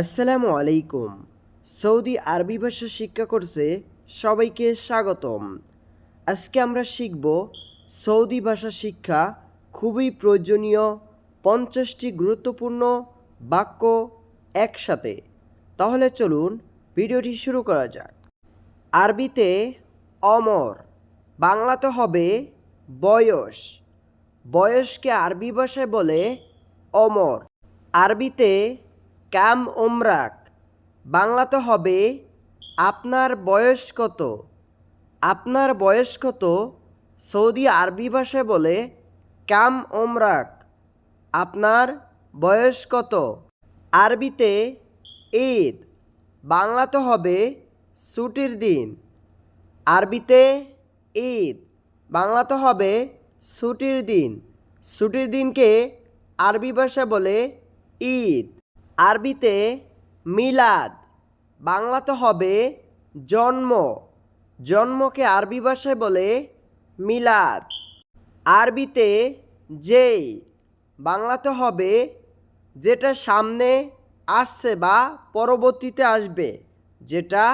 আসসালামু আলাইকুম। সৌদি আরবি ভাষা শিক্ষা কোর্সে সবাইকে স্বাগতম। আজকে আমরা শিখব সৌদি ভাষা শিক্ষা খুবই প্রয়োজনীয় পঞ্চাশটি গুরুত্বপূর্ণ বাক্য একসাথে। তাহলে চলুন ভিডিওটি শুরু করা যাক। আরবিতে অমর, বাংলাতে হবে বয়স। বয়সকে আরবি ভাষায় বলে অমর। আরবিতে ক্যাম ওমরাক বাংলাতে হবে আপনার বয়স কত? আপনার বয়স কত? সৌদি আরবি ভাষায় বলে ক্যাম ওমরাক আপনার বয়স কত? আরবিতে ঈদ বাংলাতে হবে ছুটির দিন। আরবিতে ঈদ বাংলাতে হবে ছুটির দিন। ছুটির দিনকে আরবি ভাষা বলে ঈদ। আরবিতে মিলাদ, বাংলাতে হবে জন্ম। জন্মকে আরবি ভাষায় বলে মিলাদ। আরবিতে যেই, বাংলাতে হবে যেটা সামনে আসছে বা পরবর্তীতে আসবে। যেটা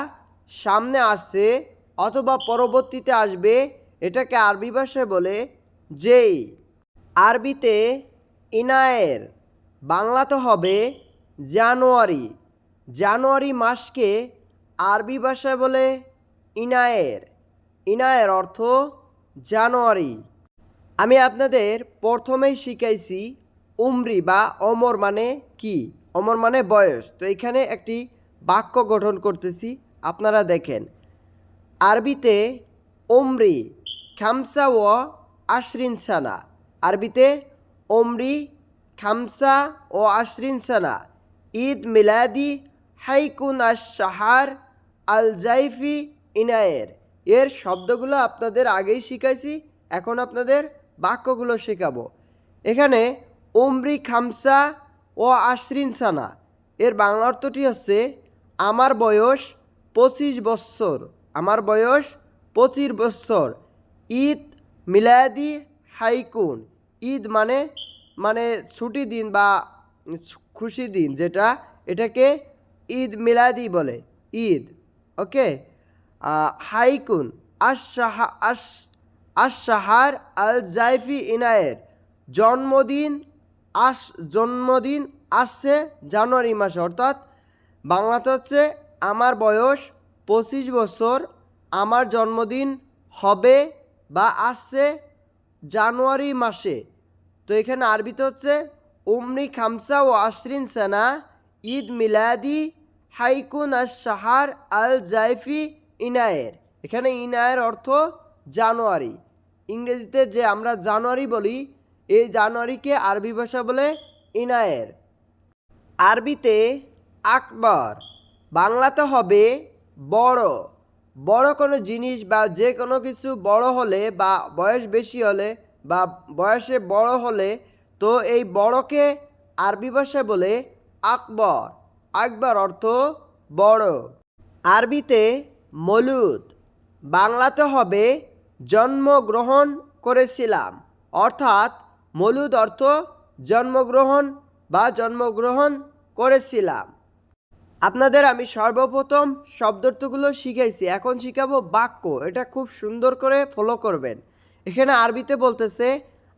সামনে আসছে অথবা পরবর্তীতে আসবে এটাকে আরবি ভাষায় বলে যেই। আরবিতে ইনায়ের, বাংলাতে হবে জানুয়ারি। জানুয়ারি মাসকে আরবি ভাষায় বলে ইনায়ের। ইনায়ের অর্থ জানুয়ারি। আমি আপনাদের প্রথমেই শিখাইছি উমরি বা অমর মানে কি? অমর মানে বয়স। তো এখানে একটি বাক্য গঠন করতেছি, আপনারা দেখেন। আরবিতে ওমরি খামসা ও আশরিন সানা। আরবিতে ওমরি খামসা ও আশরিন সানা। ঈদ মিলাদি হাইকুন আশ সাহার আল জাইফি ইনায়ের। এর শব্দগুলো আপনাদের আগেই শিখাইছি, এখন আপনাদের বাক্যগুলো শেখাবো। এখানে ওমরি খামসা ও আশরিন সানা, এর বাংলা অর্থটি হচ্ছে, আমার বয়স পঁচিশ বৎসর, আমার বয়স পঁচিশ বৎসর, ঈদ মিলাদি হাইকুন। ঈদ মানে মানে ছুটি দিন বা খুশি দিন, যেটা এটাকে ঈদ মিলাদি বলে, ঈদ ওকে হাইকুন আশাহা আশ আশাহার আল জাইফি ইনায়ের জন্মদিন আস জন্মদিন আসছে জানুয়ারি মাসে, অর্থাৎ বাংলাতে হচ্ছে আমার বয়স পঁচিশ বছর, আমার জন্মদিন হবে বা আসছে জানুয়ারি মাসে। তো এখানে আরবিতে হচ্ছে উমরি খামসা ও আশরিন সানা, ঈদ মিলাদি, হাইকুন আশ সাহার আল জাইফি ইনায়ের। এখানে ইনায়ের অর্থ জানুয়ারি। ইংরেজিতে যে আমরা জানুয়ারি বলি, এই জানুয়ারিকে আরবি ভাষা বলে ইনায়ের। আরবিতে আকবর, বাংলাতে হবে বড়। বড় কোনো জিনিস বা যে কোনো কিছু বড় হলে বা বয়স বেশি হলে বা বয়সে বড় হলে তো এই বড়কে আরবি ভাষায় বলে আকবর। আকবর অর্থ বড়। আরবিতে মলুদ, বাংলাতে হবে জন্মগ্রহণ করেছিলাম। অর্থাৎ মলুদ অর্থ জন্মগ্রহণ বা জন্মগ্রহণ করেছিলাম। আপনাদের আমি সর্বপ্রথম শব্দার্থগুলো শিখাইছি, এখন শিখাবো বাক্য। এটা খুব সুন্দর করে ফলো করবেন। এখানে আরবিতে বলতেছে,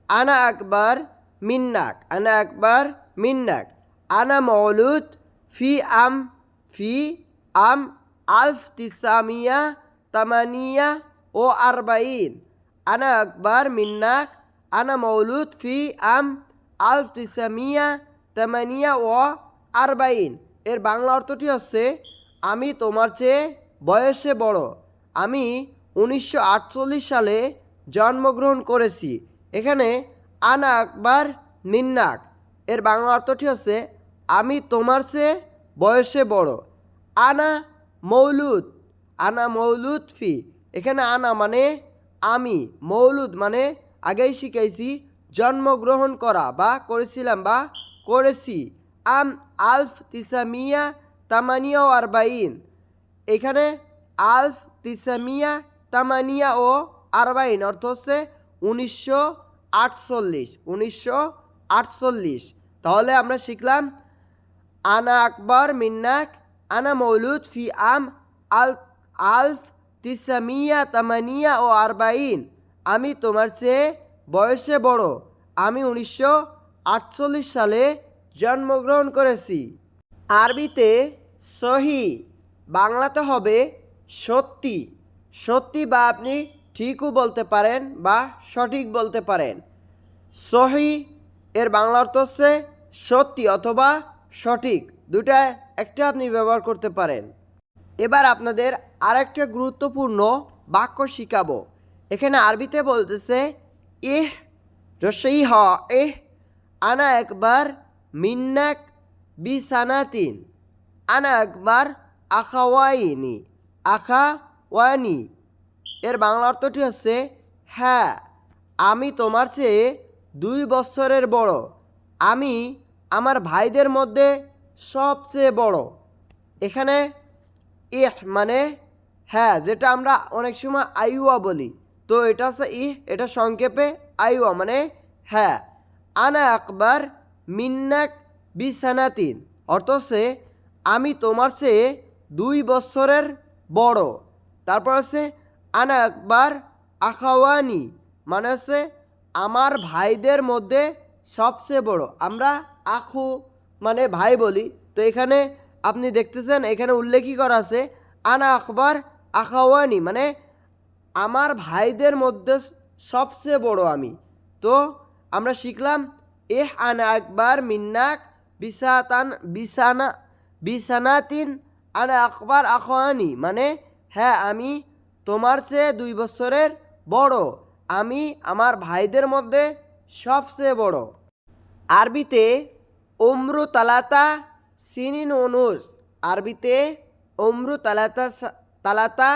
আনা আকবর মিন্নাক, আনা আকবর মিন্নাক। আনা মৌলুদ ফি আম ফি আম আলফ তিসামিয়া তামানিয়া ও আরবাইন। আনা আকবর মিন্নাক, আনা মৌলুদ ফি আম আলফ তিসামিয়া তামানিয়া ও আরবাইন। এর বাংলা অর্থটি হচ্ছে, আমি তোমার চেয়ে বয়সে বড়। আমি উনিশশো আটচল্লিশ সালে জন্মগ্রহণ করেছি। এখানে আনা আকবর মিন্নাক এর বাংলা অর্থটি হচ্ছে, আমি তোমার চেয়ে বয়সে বড়। আনা মৌলুদ আনা মৌলুদ ফি। এখানে আনা মানে আমি, মৌলুদ মানে আগেই শিখাইছি, জন্মগ্রহণ করা বা করেছিলাম বা করেছি। আম আলফ তিসামিয়া তামানিয়া ও আরবাইন। এখানে আলফ তিসামিয়া তামানিয়া ও আরবাইন অর্থ হচ্ছে উনিশশো আটচল্লিশ, উনিশশো আটচল্লিশ। তাহলে আমরা শিখলাম, আনা আকবর মিন্নাক, আনা মৌলুদ ফি আম আল, আলফ তিসামিয়া তামানিয়া ও আরবাইন। আমি তোমার চেয়ে বয়সে বড়। আমি উনিশশো আটচল্লিশ সালে জন্মগ্রহণ করেছি। আরবিতে সহি, বাংলাতে হবে সত্যি। সত্যি বা আপনি ঠিকও বলতে পারেন বা সঠিক বলতে পারেন। সহি এর বাংলা অর্থ হচ্ছে সত্যি অথবা সঠিক। দুটা একটা আপনি ব্যবহার করতে পারেন। এবার আপনাদের আরেকটা গুরুত্বপূর্ণ বাক্য শিখাবো। এখানে আরবিতে বলতেছে এহ রসই হ এহ আনা একবার মিন্নাক বিসানাতিন, আনা একবার আখাওয়াইনি আখা ওয়ানি এর বাংলা অর্থটি হচ্ছে হ্যাঁ আমি তোমার চেয়ে দুই বছরের বড়। আমি আমার ভাইদের মধ্যে সবচেয়ে বড়। এখানে ইহ মানে হ্যাঁ যেটা আমরা অনেক সময় আইওয়া বলি। তো এটা হচ্ছে ইহ এটা সংক্ষেপে আইওয়া মানে হ্যাঁ আনা আকবার মিন্নাক বিসানাতিন অর্থ হচ্ছে, আমি তোমার চেয়ে দুই বছরের বড়। তারপর হচ্ছে আনা আকবার আখাওয়ানি। মানে হচ্ছে আমার ভাইদের মধ্যে সবচেয়ে বড়। আমরা আখু মানে ভাই বলি। তো এখানে আপনি দেখতেছেন, এখানে উল্লেখই করা আছে, আনা আকবর আখাওয়ানি। মানে আমার ভাইদের মধ্যে সবচেয়ে বড় আমি। তো আমরা শিখলাম, এহ আনা আকবর মিন্নাক বিসাতান বিসানা বিসানাতিন আনা আকবর আখাওয়ানি। মানে হ্যাঁ আমি তোমার চেয়ে দুই বছরের বড়, আমি আমার ভাইদের মধ্যে সবচেয়ে বড়। আরবিতে ওমরু তালাতা সিনিন অনুস আরবিতে ওমরু তালাতা তালাতা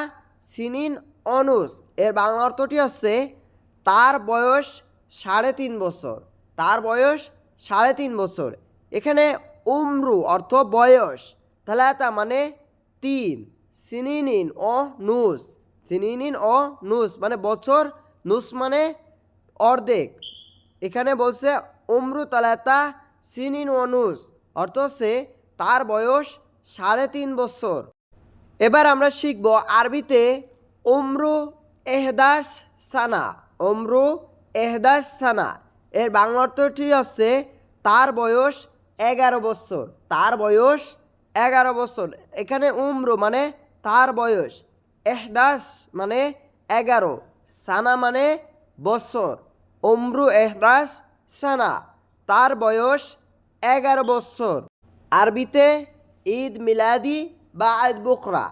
সিনিন অনুস এর বাংলা অর্থটি হচ্ছে, তার বয়স সাড়ে তিন বছর, তার বয়স সাড়ে তিন বছর। এখানে উমরু অর্থ বয়স, তালাতা মানে তিন সিনিনিন ও নুস সিনিনিন ও নুস মানে বছর, নুস মানে অর্ধেক। এখানে বলছে উমরু তালাতা সিনিন ও নুস, অর্থ হচ্ছে তার বয়স সাড়ে তিন বছর। এবার আমরা শিখব আরবিতে উমরু এহদাস সানা, উমরু এহদাস সানা। এর বাংলা অর্থটি হচ্ছে তার বয়স এগারো বছর, তার বয়স এগারো বছর। এখানে উমরু মানে তার বয়স। এহদাস মানে এগারো, সানা মানে বছর। উমরু এহদাস সানা, তার বয়স এগারো বছর। আরবিতে ঈদ মিলাদি বা আদ বকরা।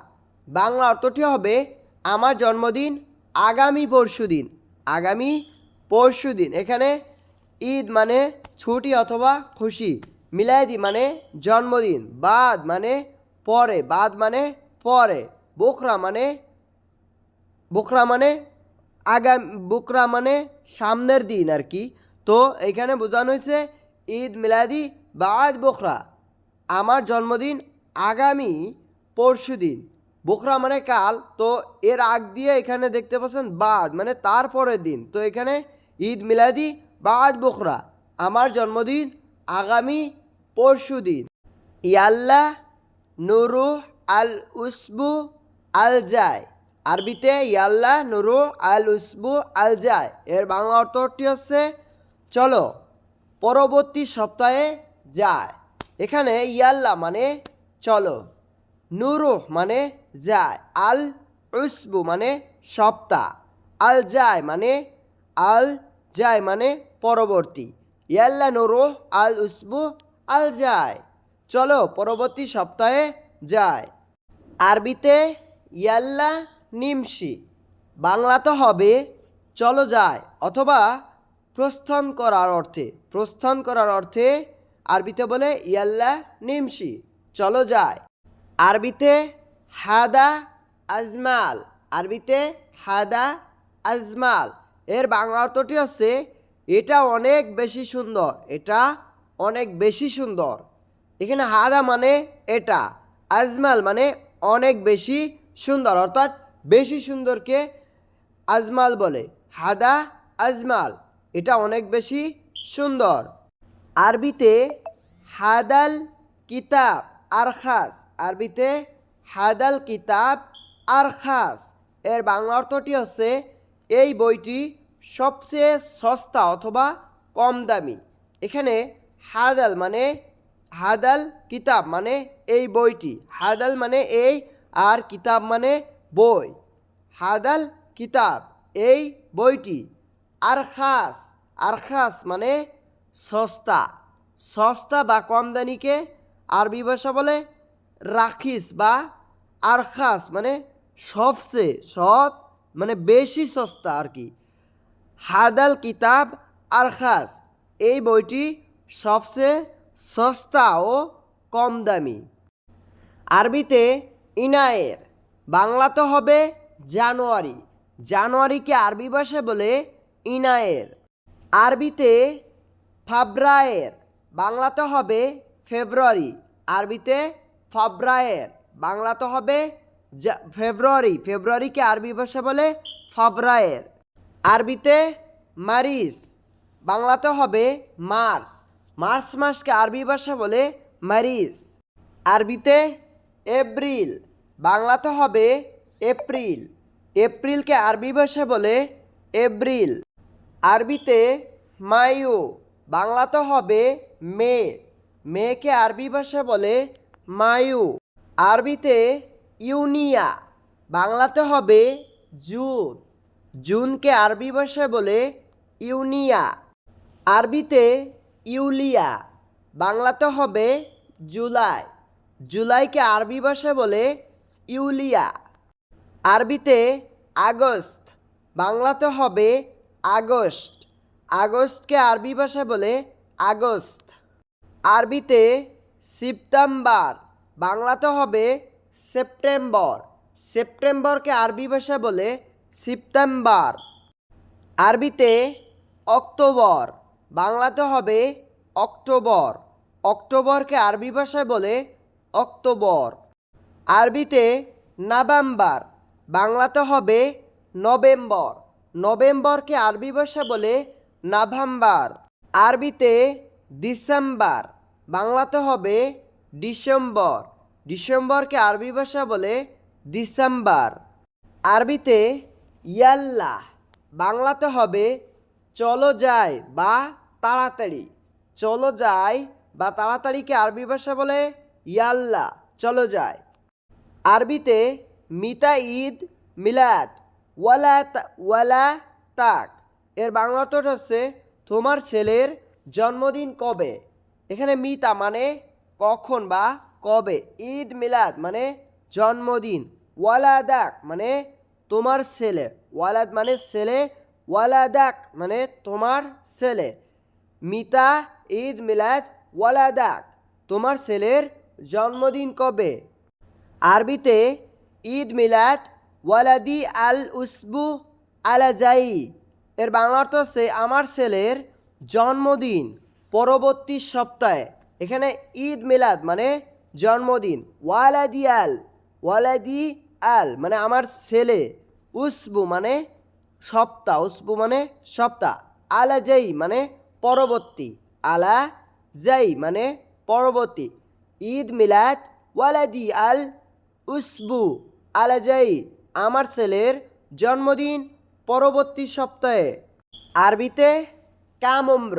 বাংলা অর্থটি হবে আমার জন্মদিন, আগামী পরশুদিন আগামী পরশুদিন এখানে ঈদ মানে ছুটি অথবা খুশি। মিলাদি মানে জন্মদিন, বাদ মানে পরে, বাদ মানে পরে। বকরা মানে বকরা মানে আগাম বকরা মানে সামনের দিন আর কি। তো এখানে বোঝানো হয়েছে, ঈদ মিলাদি বা আজ বকরা। আমার জন্মদিন আগামী পরশু দিন। বকরা মানে কাল। তো এর আগ দিয়ে এখানে দেখতে পাচ্ছেন বাদ মানে তারপরের দিন। তো এখানে ঈদ মিলাদি বা আজ বকরা। আমার জন্মদিন আগামী পরশু দিন। ইয়াল্লা নুরু আল উসবু আল যায় আরবিতে ইয়াল্লা নুরু আল উসবু আল যায় এর বাংলা অর্থটি হচ্ছে চলো, পরবর্তী সপ্তাহে যায়। এখানে ইয়াল্লা মানে চলো, নুরু মানে যায়, আল উসবু মানে সপ্তাহ, আল যায় মানে আল যায় মানে পরবর্তী। ইয়াল্লা নুরু আল উসবু আল যায় চলো, পরবর্তী সপ্তাহে যায়। আরবিতে ইয়াল্লা নিমশি। বাংলাতে হবে, চলো যায়, অথবা প্রস্থান করার অর্থে, প্রস্থান করার অর্থে আরবিতে বলে ইয়াল্লা নিমশি, চলো যায়। আরবিতে হাদা আজমাল, আরবিতে হাদা আজমাল। এর বাংলা অর্থটি হচ্ছে, এটা অনেক বেশি সুন্দর, এটা অনেক বেশি সুন্দর। এখানে হাদা মানে এটা, আজমাল মানে অনেক বেশি সুন্দর, অর্থাৎ বেশি সুন্দরকে আজমাল বলে। হাদা আজমাল, এটা অনেক বেশি সুন্দর। আরবিতে হাদাল কিতাব, আরখাস। আরবিতে হাদাল কিতাব, আরখাস। এর বাংলা অর্থটি হচ্ছে, এই বইটি সবচেয়ে সস্তা অথবা কম দামি। এখানে হাদাল মানে হাদাল কিতাব মানে এই বইটি। হাদাল মানে এই আর কিতাব মানে বই। হাদাল কিতাব, এই বইটি। আরখাস আরখাস মানে সস্তা। সস্তা বা কমদানিকে আরবি ভাষা বলে রাখিস বা আরখাস মানে সবচেয়ে, সব মানে বেশি সস্তা আর কি। হাদাল কিতাব, আরখাস, এই বইটি সবচেয়ে সস্তা ও কম দামি। আরবিতে ইনায়ের। বাংলাতে হবে জানুয়ারি। জানুয়ারিকে আরবি ভাষায় বলে ইনায়ের। আরবিতে ফাব্রায়ের। বাংলাতে হবে ফেব্রুয়ারি। আরবিতে ফাব্রায়ের। বাংলাতে হবে ফেব্রুয়ারি। ফেব্রুয়ারিকে আরবি ভাষা বলে ফাব্রায়ের। আরবিতে মারিস। বাংলাতে হবে মার্চ মার্চ মাসকে আরবি ভাষা বলে মারিস। আরবিতে এপ্রিল। বাংলাতে হবে এপ্রিল। এপ্রিলকে আরবি ভাষা বলে এপ্রিল। আরবিতে মায়ু। বাংলাতে হবে মে। মেকে আরবি ভাষা বলে মায়ু। আরবিতে ইউনিয়া। বাংলাতে হবে জুন। জুনকে আরবি ভাষায় বলে ইউনিয়া। আরবিতে ইউলিয়া। বাংলাতে হবে জুলাই। জুলাইকে আরবি ভাষায় বলে ইউলিয়া। আরবিতে আগস্ট বাংলাতে হবে আগস্ট। আগস্টকে আরবি ভাষায় বলে আগস্ট আরবিতে সেপ্টেম্বর বাংলাতে হবে সেপ্টেম্বর। সেপ্টেম্বরকে আরবি ভাষায় বলে সেপ্টেম্বর আরবিতে অক্টোবর, বাংলাতে হবে অক্টোবর। অক্টোবরকে আরবি ভাষায় বলে অক্টোবর। আরবিতে নভেম্বর, বাংলাতে হবে নভেম্বর। নভেম্বরকে আরবি ভাষা বলে নভেম্বর। আরবিতে ডিসেম্বর, বাংলাতে হবে ডিসেম্বর। ডিসেম্বরকে আরবি ভাষা বলে ডিসেম্বর। আরবিতে ইয়াল্লা, বাংলাতে হবে চলো যায় বা তাড়াতাড়ি। চলো যায় বা তাড়াতাড়িকে আরবি ভাষা বলে ইয়াল্লাহ চলো যায় আরবিতে মিতা ঈদ মিলাদ, ওয়ালা ওয়ালা তাক। এর বাংলা অর্থ হচ্ছে, তোমার ছেলের জন্মদিন কবে? এখানে মিতা মানে কখন বা কবে? ঈদ মিলাদ মানে জন্মদিন। ওয়ালাদাক মানে তোমার ছেলে। ওয়ালাদ মানে ছেলে ওয়ালাদাক মানে তোমার ছেলে। মিতা ঈদ মিলাদ ওয়ালাদাক তোমার ছেলের জন্মদিন কবে? আরবিতে ঈদ মিলাদ, ওয়ালাদি আল উসবু আলাজাই এর বাংলা অর্থ হচ্ছে আমার ছেলের জন্মদিন, পরবর্তী সপ্তাহে। এখানে ঈদ মিলাদ মানে জন্মদিন। ওয়ালাদি আল ওয়ালাদি আল মানে আমার ছেলে। উসবু মানে সপ্তাহ, উসবু মানে সপ্তাহ। আলা জাই মানে পরবর্তী, আলা জাই মানে পরবর্তী। ঈদ মিলাদ ওয়ালাদি আল উসবু আলাজাই, আমার ছেলের জন্মদিন পরবর্তী সপ্তাহে। আরবিতে কাম অম্র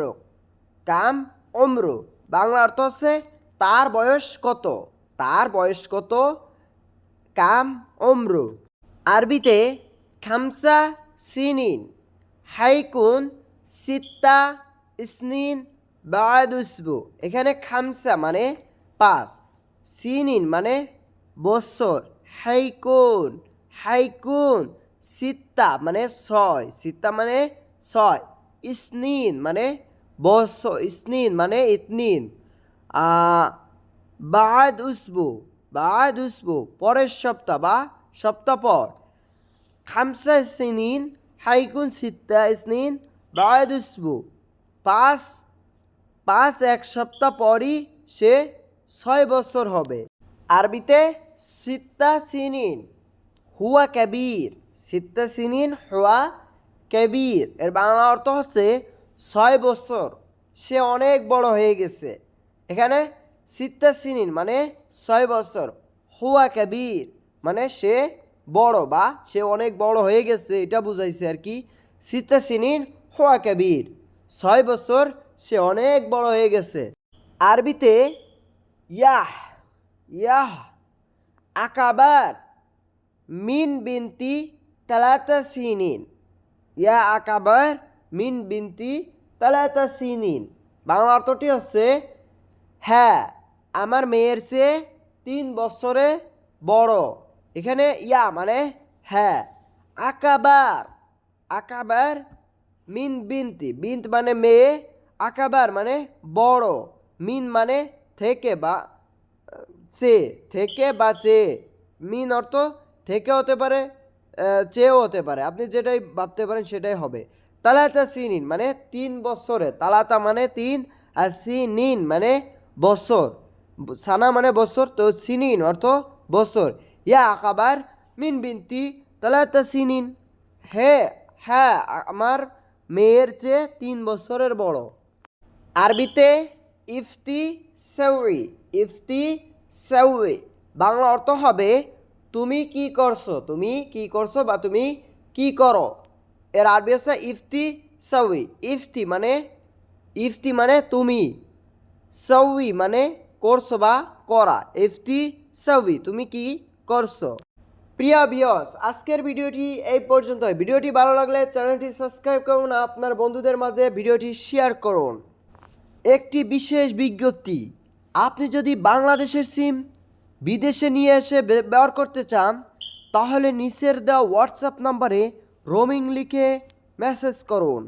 কাম অম্র বাংলা অর্থ হচ্ছে তার বয়স কত? তার বয়স কত? কাম অম্র আরবিতে খামসা সিনিন, হাইকুন সিত্তা ইসনিন বাদুসবু এখানে খামসা মানে পাঁচ। সিনিন মানে বছর হাইকুন হাইকুন। সিত্তা মানে ছয়। সিত্তা মানে ছয়। ইসনিন মানে বছর ইসনিন মানে ইতনিন। বাদ উসবু বাদ উসবু পরের সপ্তাহ বা সপ্তাহ পর। খামসা সিনিন হাইকুন সিত্তা ইসনিন বাদ উসবু পাঁচ পাঁচ এক সপ্তাহ পরই সে ছয় বছর হবে। আরবিতে সিত্তা সিনিন হুয়া কবির। সিত্তা সিনিন হুয়া কবির। এর বাংলা অর্থ হচ্ছে ছয় বছর। সে অনেক বড় হয়ে গেছে। এখানে সিত্তা সিনিন মানে ছয় বছর। হুয়া কাবির মানে সে বড় বা সে অনেক বড় হয়ে গেছে, এটা বুঝাইছে আর কি। সিত্তা সিনিন হুয়া কাবির। ছয় বছর সে অনেক বড় হয়ে গেছে। আরবিতে ইয়াহ ইয়াহ আকাবার মিন বিনতি তালাতা সিনিন ইয়া আকাবার মিন বিনতি তালাতা সিনিন বাংলা অর্থটি হচ্ছে হ্যাঁ আমার মেয়ের চেয়ে তিন বছরে বড়। এখানে ইয়া মানে হ্যাঁ আকাবার আকাবার, মিন বিনতি। বিন্ত মানে মেয়ে, আকাবার মানে বড়। মিন মানে থেকে বা, চে, থেকে বা চে, মিন অর্থ থেকে হতে পারে চেয়েও হতে পারে। আপনি যেটাই ভাবতে পারেন সেটাই হবে। তালাতা সিনিন মানে তিন বছরে। তালাতা মানে তিন আর সিনিন মানে বছর। সানা মানে বছর, তো সিনিন অর্থ বছর। ইয়া আকাবার মিন বিনতি তালাতা সিনিন। হে হ্যাঁ আমার মেয়ের চেয়ে তিন বছরের বড়। আরবিতে ইফতি সেউই ইফতি সেউই বাংলা অর্থ হবে, তুমি কি করছ? তুমি কি করছ বা তুমি কি করো? এর আরবি হচ্ছে ইফতি সউই ইফতি মানে ইফতি মানে তুমি। সউই মানে করছ বা করা। ইফতি সউই তুমি কি করছ? প্রিয় বিয়স আজকের ভিডিওটি এই পর্যন্ত ভিডিওটি ভালো লাগলে চ্যানেলটি সাবস্ক্রাইব করুন আপনার বন্ধুদের মাঝে ভিডিওটি শেয়ার করুন। একটি বিশেষ বিজ্ঞপ্তি। আপনি যদি বাংলাদেশের সিম বিদেশে নিয়ে এসে ব্যবহার করতে চান, তাহলে নিচের দেওয়া হোয়াটসঅ্যাপ নম্বরে রোমিং লিখে মেসেজ করুন।